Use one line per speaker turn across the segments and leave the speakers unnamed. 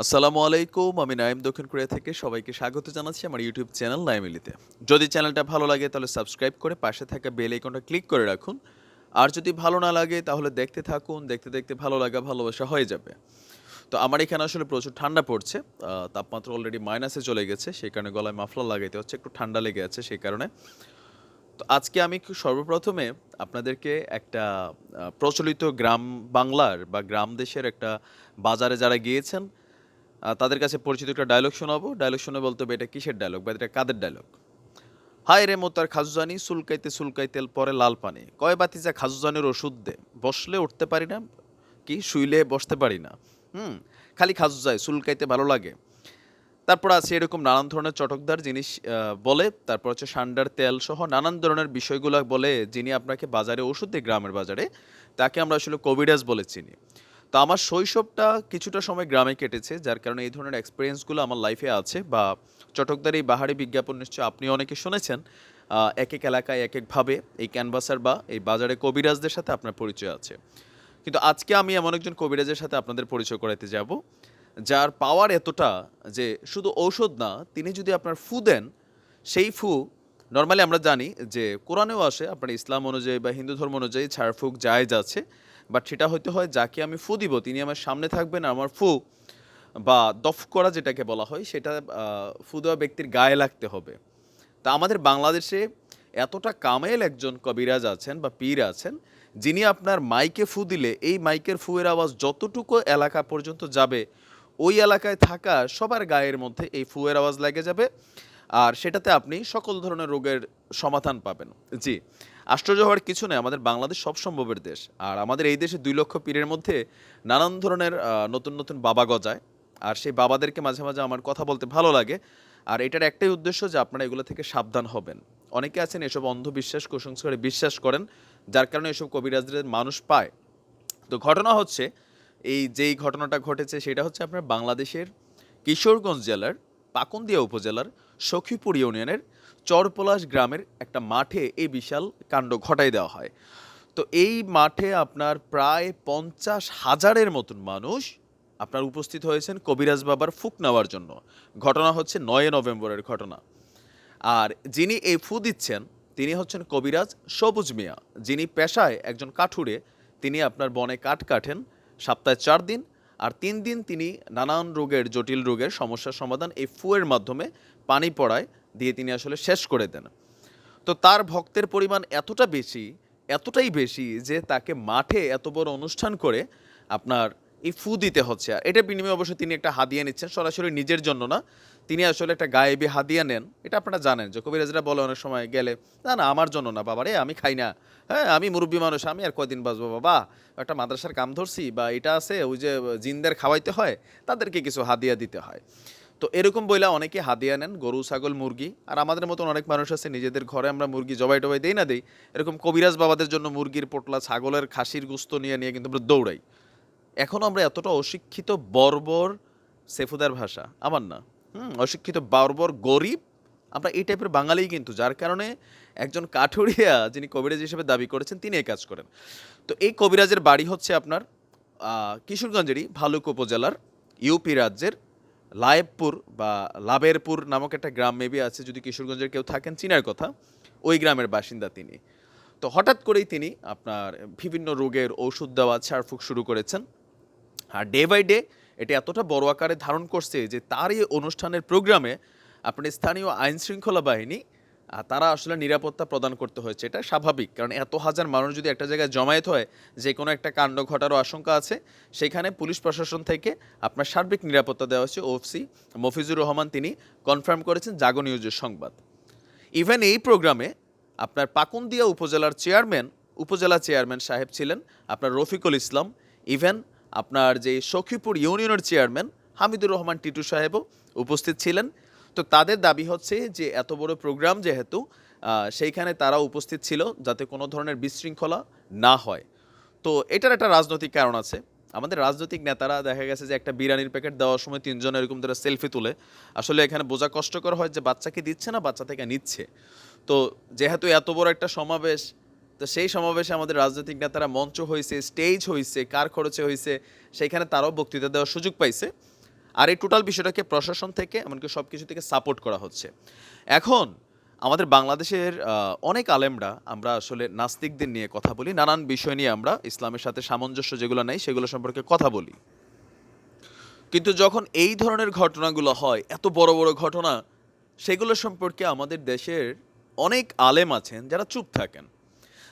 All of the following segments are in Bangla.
আসসালামু আলাইকুম, আমি নাইম দক্ষিণ কোরিয়া থেকে সবাইকে স্বাগত জানাচ্ছি আমার ইউটিউব চ্যানেল নাইমিলিতে। যদি চ্যানেলটা ভালো লাগে তাহলে সাবস্ক্রাইব করে পাশে থাকা বেল আইকনটা ক্লিক করে রাখুন। আর যদি ভালো না লাগে তাহলে দেখতে থাকুন, দেখতে দেখতে ভালো লাগা, ভালোবাসা হয়ে যাবে। তো আমার এখানে আসলে প্রচুর ঠান্ডা পড়ছে তাপমাত্রা অলরেডি মাইনাসে চলে গেছে, সেই কারণে গলায় মাফলা লাগাইতে হচ্ছে, একটু ঠান্ডা লেগে আছে সেই কারণে। তো আজকে আমি সর্বপ্রথমে আপনাদেরকে একটা প্রচলিত গ্রাম বাংলার বা গ্রাম দেশের একটা বাজারে যারা গিয়েছেন তাদের কাছে পরিচিত একটা ডায়লগ শোনাবো। ডায়লগ শুনে বলতে হবে এটা কিসের ডায়লগ বা এটা কাদের ডায়লগ হায় রে মোতার খাজুজানি, সুলকাইতে সুলকাইতেল পরে লাল পানি। কয় বাতি বাতিজা খাজুজানির ওষুধ দে? বসলে উঠতে পারি না, কি শুইলে বসতে পারি না। হুম, খালি খাজু যায় সুলকাইতে ভালো লাগে। তারপর আছে এরকম নানান ধরনের চটকদার জিনিস বলে, তারপর হচ্ছে সান্ডার তেল সহ নানান ধরনের বিষয়গুলো বলে যিনি আপনাকে বাজারে, ওষুধ দেয় গ্রামের বাজারে, তাকে আমরা আসলে কোভিডাস বলে চিনি। তো আমার শৈশবটা কিছুটা সময় গ্রামে কেটেছে, যার কারণে এই ধরনের এক্সপিরিয়েন্সগুলো আমার লাইফে আছে বা চটকদার এই বাহারি বিজ্ঞাপন নিশ্চয়ই আপনি অনেকে শুনেছেন এক এক এলাকায় এক একভাবে এই ক্যানভাসার বা এই বাজারে কবিরাজদের সাথে আপনার পরিচয় আছে। কিন্তু আজকে আমি এমন একজন কবিরাজের সাথে আপনাদের পরিচয় করাতে যাব, যার পাওয়ার এতটা যে শুধু ঔষধ না, তিনি যদি আপনার ফু দেন, সেই ফু নর্মালি আমরা জানি যে কোরআনেও আসে, আপনার ইসলাম অনুযায়ী বা হিন্দু ধর্ম অনুযায়ী ঝাড়ফুঁক জায়েজ আছে বাট সেটা হইতে হয় যাকে আমি ফু দিব। তিনি আমার সামনে থাকবেন, আমার ফু বা দফ করা যেটাকে বলা হয়, সেটা ফু দেওয়া ব্যক্তির গায়ে লাগতে হবে। তা আমাদের বাংলাদেশে এতটা কামেল একজন কবিরাজ আছেন বা পীর আছেন, যিনি আপনার মাইকে ফু দিলে এই মাইকের ফুয়ের আওয়াজ যতটুকু এলাকা পর্যন্ত যাবে, ওই এলাকায় থাকা সবার গায়ের মধ্যে এই ফুয়ের আওয়াজ লেগে যাবে। আর সেটাতে আপনি সকল ধরনের রোগের সমাধান পাবেন। জি। আশ্চর্য হওয়ার কিছু নেই, আমাদের বাংলাদেশ সব সম্ভবের দেশ। আর আমাদের এই দেশে দুই লক্ষ পীরের মধ্যে নানান ধরনের নতুন নতুন বাবা গজায়। আর সেই বাবাদেরকে মাঝে মাঝে আমার কথা বলতে ভালো লাগে। আর এটার একটাই উদ্দেশ্য যে আপনারা এগুলো থেকে সাবধান হবেন। অনেকে আছেন এসব অন্ধবিশ্বাস, কুসংস্কারে বিশ্বাস করেন, যার কারণে এসব কবিরাজদের মানুষ পায়। তো ঘটনা হচ্ছে, এই যেই ঘটনাটা ঘটেছে, সেটা হচ্ছে আপনার বাংলাদেশের কিশোরগঞ্জ জেলার পাকুন্দিয়া উপজেলার সখীপুর ইউনিয়নের চরপলাশ গ্রামের একটা মাঠে এই বিশাল কাণ্ড ঘটাই দেওয়া হয়। তো এই মাঠে আপনার প্রায় পঞ্চাশ হাজারের মতন মানুষ আপনার উপস্থিত হয়েছেন কবিরাজ বাবার ফুক নেওয়ার জন্য। ঘটনা হচ্ছে নয় নভেম্বরের ঘটনা। আর যিনি এই ফু দিচ্ছেন, তিনি হচ্ছেন কবিরাজ সবুজ মিয়া। যিনি পেশায় একজন কাঠুরে, তিনি আপনার বনে কাঠ কাটেন, সপ্তাহে চার দিন। আর তিন দিন তিনি নানান রোগের, জটিল রোগের সমস্যার সমাধান এই ফুয়ের মাধ্যমে পানি পড়ায় দিয়ে তিনি আসলে শেষ করে দেন। তো তার ভক্তের পরিমাণ এতটা বেশি, এতটাই বেশি যে তাকে মাঠে এত বড় অনুষ্ঠান করে আপনার এই ফু দিতে হচ্ছে। আর এটার বিনিময়ে অবশ্য তিনি একটা হাদিয়া নিচ্ছেন, সরাসরি নিজের জন্য না। তিনি আসলে একটা গায়েবী হাদিয়া নেন। এটা আপনারা জানেন যে কবিরাজরা বলে অনেক সময় গেলে, না না, আমার জন্য না বাবা রে আমি খাই না। হ্যাঁ আমি মুরব্বী মানুষ, আমি আর কয়দিন বাঁচবো, বাবা? একটা মাদ্রাসার কাম ধরছি বা এটা আছে, ওই যে জিনদের খাওয়াইতে হয়, তাদেরকে কিছু হাদিয়া দিতে হয়। তো এরকম বইলা অনেকে হাদিয়া নেন, গরু, ছাগল, মুরগি। আর আমাদের মতন অনেক মানুষ আছে, নিজেদের ঘরে আমরা মুরগি জবাই টবাই দেই না দেই। এরকম কবিরাজ বাবাদের জন্য মুরগির পোটলা, ছাগলের খাসির গুস্ত নিয়ে নিয়ে কিন্তু আমরা দৌড়াই। এখনও আমরা এতটা অশিক্ষিত বর্বর সেফুদার ভাষা, আমার না। হুম, অশিক্ষিত বর্বর গরিব, আমরা এই টাইপের বাঙালিই কিন্তু, যার কারণে একজন কাঠুরিয়া যিনি কবিরাজ হিসেবে দাবি করেছেন, তিনি এই কাজ করেন। তো এই কবিরাজের বাড়ি হচ্ছে আপনার কিশোরগঞ্জেরই ভালুক উপজেলার ইউপি রাজ্যের লায়েবপুর বা লাবেরপুর নামক একটা গ্রাম মেবি আছে, যদি কিশোরগঞ্জের কেউ থাকেন, চিনার কথা। ওই গ্রামের বাসিন্দা তিনি। তো হঠাৎ করেই তিনি আপনার বিভিন্ন রোগের ওষুধ দেওয়া, ছাড়ফুঁক শুরু করেছেন। আর ডে বাই ডে এটি এতটা বড় আকারে ধারণ করছে যে তার এই অনুষ্ঠানের প্রোগ্রামে আপনি স্থানীয় আইনশৃঙ্খলা বাহিনী তারা আসলে নিরাপত্তা প্রদান করতে হয়েছে, এটা স্বাভাবিক। কারণ এত হাজার মানুষ যদি একটা জায়গায় জমায়েত হয় যে কোনো একটা কাণ্ড ঘটারও আশঙ্কা আছে। সেখানে পুলিশ প্রশাসন থেকে আপনার সার্বিক নিরাপত্তা দেওয়া হয়েছে, ওএফসি। মফিজুর রহমান তিনি কনফার্ম করেছেন জাগো নিউজের সংবাদ। ইভেন এই প্রোগ্রামে আপনার পাকুন্দিয়া উপজেলার চেয়ারম্যান, উপজেলা চেয়ারম্যান সাহেব ছিলেন, আপনার রফিকুল ইসলাম। ইভেন আপনার যে সখীপুর ইউনিয়নের চেয়ারম্যান হামিদুর রহমান টিটু সাহেবও উপস্থিত ছিলেন। তো তাদের দাবি হচ্ছে যে এত বড় প্রোগ্রাম যেহেতু সেইখানে তারা উপস্থিত ছিল যাতে কোনো ধরনের বিশৃঙ্খলা না হয়। তো এটার একটা রাজনৈতিক কারণ আছে। আমাদের রাজনৈতিক নেতারা দেখা গেছে যে একটা বিরিয়ানির প্যাকেট দেওয়ার সময় তিনজন এরকম তারা সেলফি তুলে। আসলে এখানে বোঝা কষ্টকর হয় যে বাচ্চাকে দিচ্ছে না, বাচ্চা থেকে নিচ্ছে। তো যেহেতু এত বড় একটা সমাবেশ, তো সেই সমাবেশে আমাদের রাজনৈতিক নেতারা মঞ্চ হয়েছে স্টেজ হয়েছে কার খরচে হয়েছে সেইখানে তারাও বক্তৃতা দেওয়ার সুযোগ পাইছে। আর এই টোটাল বিষয়টাকে প্রশাসন থেকে, এমনকি সব কিছু থেকে সাপোর্ট করা হচ্ছে। এখন আমাদের বাংলাদেশের অনেক আলেমরা, আমরা আসলে নাস্তিকদের নিয়ে কথা বলি, নানান বিষয় নিয়ে আমরা ইসলামের সাথে সামঞ্জস্য যেগুলো নেই, সেগুলো সম্পর্কে কথা বলি। কিন্তু যখন এই ধরনের ঘটনাগুলো হয়, এত বড় বড় ঘটনা, সেগুলো সম্পর্কে আমাদের দেশের অনেক আলেম আছেন যারা চুপ থাকেন।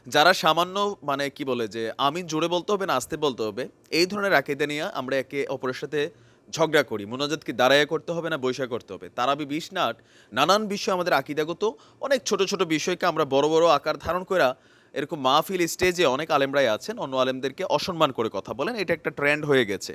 যারা সামান্য মানে কি বলে যে, আমি জোরে বলতে হবে না, আস্তে বলতে হবে। এই ধরনের আকিদা নিয়ে আমরা একে অপরের সাথে ঝগড়া করি। মোনাজাতকে দাঁড়াইয়া করতে হবে না, বৈশা করতে হবে। তারাবি বিশ নাট নানান বিষয় আমাদের আকিদাগত অনেক ছোট ছোট বিষয়কে আমরা বড় বড় আকার ধারণ করে এরকম মাহফিল স্টেজে অনেক আলেমরাই আছেন, অন্য আলেমদেরকে অসম্মান করে কথা বলেন। এটা একটা ট্রেন্ড হয়ে গেছে।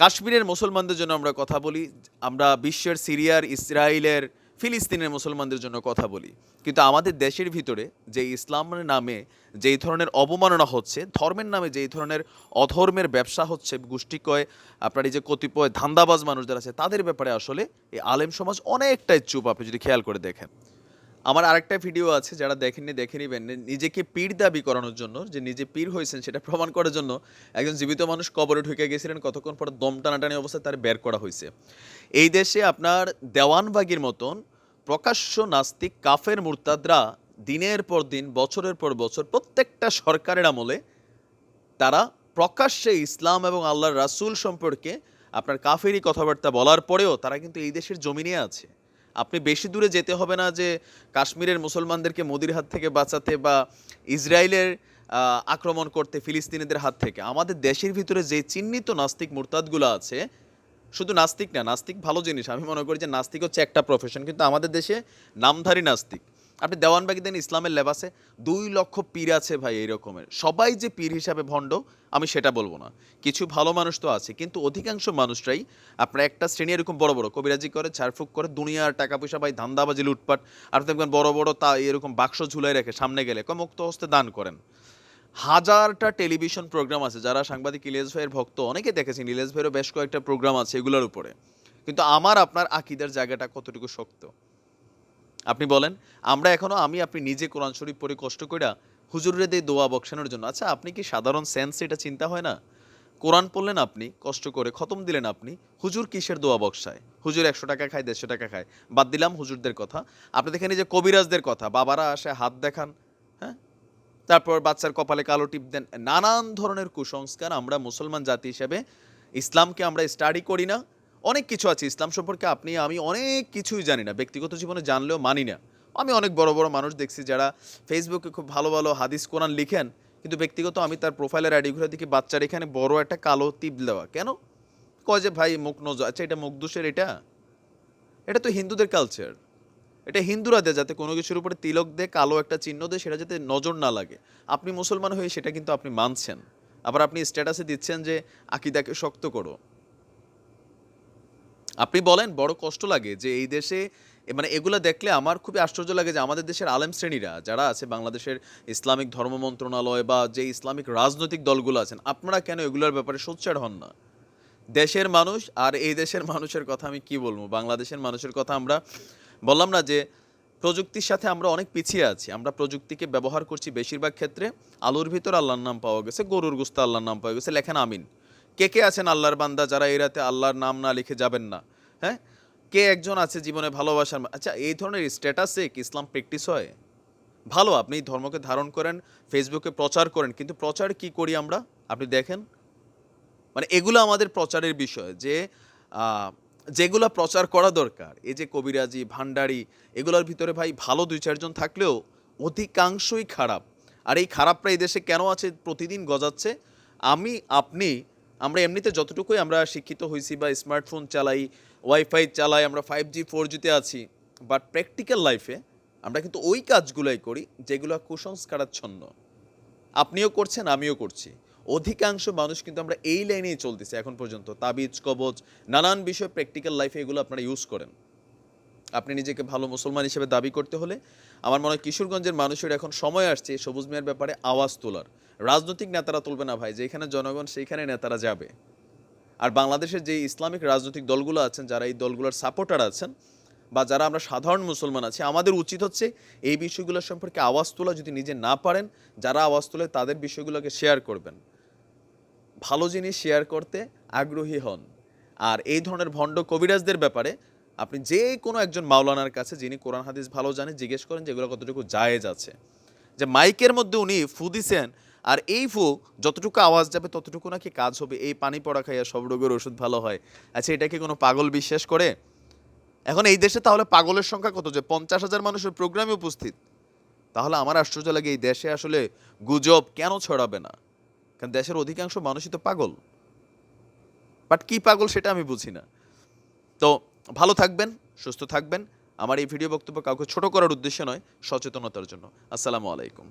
কাশ্মীরের মুসলমানদের জন্য আমরা কথা বলি, আমরা বিশ্বের, সিরিয়ার ইসরায়েলের ফিলিস্তিনের মুসলমানদের জন্য কথা বলি। কিন্তু আমাদের দেশের ভিতরে যে ইসলামের নামে যেই ধরনের অবমাননা হচ্ছে, ধর্মের নামে যেই ধরনের অধর্মের ব্যবসা হচ্ছে, গোষ্ঠীকয়, আপনার এই যে কতিপয় ধান্দাবাজ মানুষদের আছে, তাদের ব্যাপারে আসলে এই আলেম সমাজ অনেকটাই চুপ। আপনি যদি খেয়াল করে দেখেন আমার আরেকটা ভিডিও আছে, যারা দেখেননি, দেখে নিবেন। নিজেকে পীর দাবি করানোর জন্য, যে নিজে পীর হয়েছেন, সেটা প্রমাণ করার জন্য একজন জীবিত মানুষ কবরে ঢুকে গেছিলেন, কতক্ষণ পর দম টানাটানি অবস্থায় তার বের করা হয়েছে। এই দেশে আপনার দেওয়ানবাগির মতন প্রকাশ্য নাস্তিক কাফের মুরতাদরা দিনের পর দিন, বছরের পর বছর প্রত্যেকটা সরকারের আমলে তারা প্রকাশ্যে ইসলাম এবং আল্লাহর রাসুল সম্পর্কে আপনার কাফেরই কথাবার্তা বলার পরেও তারা কিন্তু এই দেশের জমিনে আছে। আপনি বেশি দূরে যেতে হবে না যে কাশ্মীরের মুসলমানদেরকে মোদির হাত থেকে বাঁচাতে বা ইসরায়েলের আক্রমণ করতে ফিলিস্তিনিদের হাত থেকে। আমাদের দেশের ভিতরে যে চিহ্নিত নাস্তিক মোরতাদগুলো আছে, শুধু নাস্তিক না, নাস্তিক ভালো জিনিস। আমি মনে করি যে নাস্তিক হচ্ছে একটা প্রফেশন কিন্তু আমাদের দেশে নামধারী নাস্তিক। আপনি দেওয়ানবাগি দেন ইসলামের লেবাসে দুই লক্ষ পীর আছে ভাই এই রকমের। সবাই যে পীর হিসাবে ভণ্ড, আমি সেটা বলব না। কিছু ভালো মানুষ তো আছে, কিন্তু অধিকাংশ মানুষরাই আপনার একটা শ্রেণি এরকম বড় বড়, কবিরাজি করে, ছাড়ফুক করে, দুনিয়ার টাকা পয়সা ভাই ধান্দাবাজি, লুটপাট, আর দেখবেন বড় বড় তা এরকম বাক্স ঝুলাই রেখে সামনে গেলে মুক্ত হস্তে দান করেন। হাজারটা টেলিভিশন প্রোগ্রাম আছে, যারা সাংবাদিক ইলিয়াস ভাইয়ের ভক্ত, অনেকে দেখেছেন, ইলিয়াস ভাইয়েরও বেশ কয়েকটা প্রোগ্রাম আছে এগুলোর উপরে। কিন্তু আমার, আপনার আকিদের জায়গাটা কতটুকু শক্ত? আপনি বলেন, আমরা এখনও, আমি, আপনি নিজে কোরআন শরীফ পড়ে কষ্ট কইরা হুজুরে দিয়ে দোয়া বক্সানোর জন্য। আচ্ছা আপনি কি সাধারণ সেন্স এটা চিন্তা হয় না? কোরআন পড়লেন আপনি, কষ্ট করে খতম দিলেন আপনি, হুজুর কিসের দোয়া বক্সায় হুজুর একশো টাকা খায়, দেড়শো টাকা খায়। বাদ দিলাম হুজুরদের কথা। আপনি দেখেন এই যে কবিরাজদের কথা, বাবারা আসে, হাত দেখান হ্যাঁ? তারপর বাচ্চার কপালে কালো টিপ দেন। নানান ধরনের কুসংস্কার আমরা মুসলমান জাতি হিসেবে, ইসলামকে আমরা স্টাডি করি না। অনেক কিছু আছে ইসলাম সম্পর্কে আপনি, আমি অনেক কিছুই জানি না। ব্যক্তিগত জীবনে জানলেও মানি না। আমি অনেক বড় বড় মানুষ দেখছি যারা ফেসবুকে খুব ভালো ভালো হাদিস, কোরআন লিখেন, কিন্তু ব্যক্তিগত আমি তার প্রোফাইলের আইডিগুলো দেখি বাচ্চার এখানে বড় একটা কালো টিপ দেওয়া। কেন? কয় যে, ভাই, মুখ নজ আচ্ছা এটা মুখ দোষের এটা? এটা তো হিন্দুদের কালচার এটা হিন্দুরা দেয় যাতে কোনো কিছুর উপরে তিলক দেয়, কালো একটা চিহ্ন দেয়, সেটা যাতে নজর না লাগে। আপনি মুসলমান হয়ে সেটা কিন্তু আপনি মানছেন। আবার আপনি স্ট্যাটাসে দিচ্ছেন যে, আকিদাকে শক্ত করো। আপনি বলেন, বড় কষ্ট লাগে যে এই দেশে মানে এগুলো দেখলে আমার খুবই আশ্চর্য লাগে যে আমাদের দেশের আলেম শ্রেণীরা যারা আছে বাংলাদেশের ইসলামিক ধর্ম মন্ত্রণালয় বা যে ইসলামিক রাজনৈতিক দলগুলো আছেন, আপনারা কেন এগুলোর ব্যাপারে সোচ্চার হন না? দেশের মানুষ আর এই দেশের মানুষের কথা আমি কি বলব? বাংলাদেশের মানুষের কথা আমরা বললাম না যে প্রযুক্তির সাথে আমরা অনেক পিছিয়ে আছি। আমরা প্রযুক্তিকে ব্যবহার করছি বেশিরভাগ ক্ষেত্রে। আলুর ভিতর আল্লাহর নাম পাওয়া গেছে, গরুর গুস্তা আল্লাহর নাম পাওয়া গেছে, লেখেন আমিন। কে কে আছেন আল্লাহর বান্দা যারা এই রাতে আল্লাহর নাম না লিখে যাবেন না? হ্যাঁ? কে একজন আছে জীবনে ভালোবাসার আচ্ছা এই ধরনের স্ট্যাটাসে কি ইসলাম প্র্যাকটিস হয়? ভালো, আপনি ধর্মকে ধারণ করেন ফেসবুকে প্রচার করেন, কিন্তু প্রচার কি করি আমরা? আপনি দেখেন। মানে এগুলো আমাদের প্রচারের বিষয় যে যেগুলো প্রচার করা দরকার, এই যে কবিরাজি, ভান্ডারি, এগুলোর ভিতরে ভাই ভালো দুই চারজন থাকলেও অধিকাংশই খারাপ। আর এই খারাপরা এই দেশে কেন আছে, প্রতিদিন গজাচ্ছে? আমি, আপনি আমরা এমনিতে যতটুকুই আমরা শিক্ষিত হয়েছি বা স্মার্টফোন চালাই ওয়াইফাই চালাই, আমরা ফাইভ জি ফোর জিতে আছি বাট প্র্যাকটিক্যাল লাইফে আমরা কিন্তু ওই কাজগুলোই করি যেগুলো কুসংস্কারাচ্ছন্ন। আপনিও করছেন, আমিও করছি। অধিকাংশ মানুষ কিন্তু আমরা এই লাইনেই চলতেছি এখন পর্যন্ত, তাবিজ, কবজ, নানান বিষয় প্র্যাকটিক্যাল লাইফে এগুলো আপনারা ইউজ করেন। আপনি নিজেকে ভালো মুসলমান হিসেবে দাবি করতে হলে, আমার মনে হয় কিশোরগঞ্জের মানুষের এখন সময় আসছে সবুজ মিয়ার ব্যাপারে আওয়াজ তোলার। রাজনৈতিক নেতারা তুলবে না ভাই, যেখানে জনগণ সেইখানে নেতারা যাবে। আর বাংলাদেশের যে ইসলামিক রাজনৈতিক দলগুলো আছেন, যারা এই দলগুলোর সাপোর্টার আছেন বা যারা আমরা সাধারণ মুসলমান আছি, আমাদের উচিত হচ্ছে এই বিষয়গুলো সম্পর্কে আওয়াজ তোলা যদি নিজে না পারেন, যারা আওয়াজ তোলে তাদের বিষয়গুলোকে শেয়ার করবেন। ভালো জিনিস শেয়ার করতে আগ্রহী হন। আর এই ধরনের ভণ্ড কবিরাজদের ব্যাপারে আপনি যে কোনো একজন মাওলানার কাছে, যিনি কোরআন, হাদিস ভালো জানে জিজ্ঞেস করেন যেগুলো কতটুকু জায়েজ আছে। যে মাইকের মধ্যে উনি ফু দিছেন আর এই ফু যতটুকু আওয়াজ যাবে ততটুকু নাকি কাজ হবে। এই পানি পড়া খাইয়া সব রোগের ওষুধ ভালো হয়। আচ্ছা এটা কি কোনো পাগল বিশ্বাস করে? এখন এই দেশে তাহলে পাগলের সংখ্যা কত? যে পঞ্চাশ হাজার মানুষের প্রোগ্রামে উপস্থিত। তাহলে আমার আশ্চর্য লাগে এই দেশে আসলে গুজব কেন ছড়াবে না? কারণ দেশের অধিকাংশ মানুষই তো পাগল। বাট কি পাগল সেটা আমি বুঝি না। তো ভালো থাকবেন, সুস্থ থাকবেন। আমার এই ভিডিও বক্তব্য কাউকে ছোট করার উদ্দেশ্য নয়, সচেতনতার জন্য। আসসালামু আলাইকুম।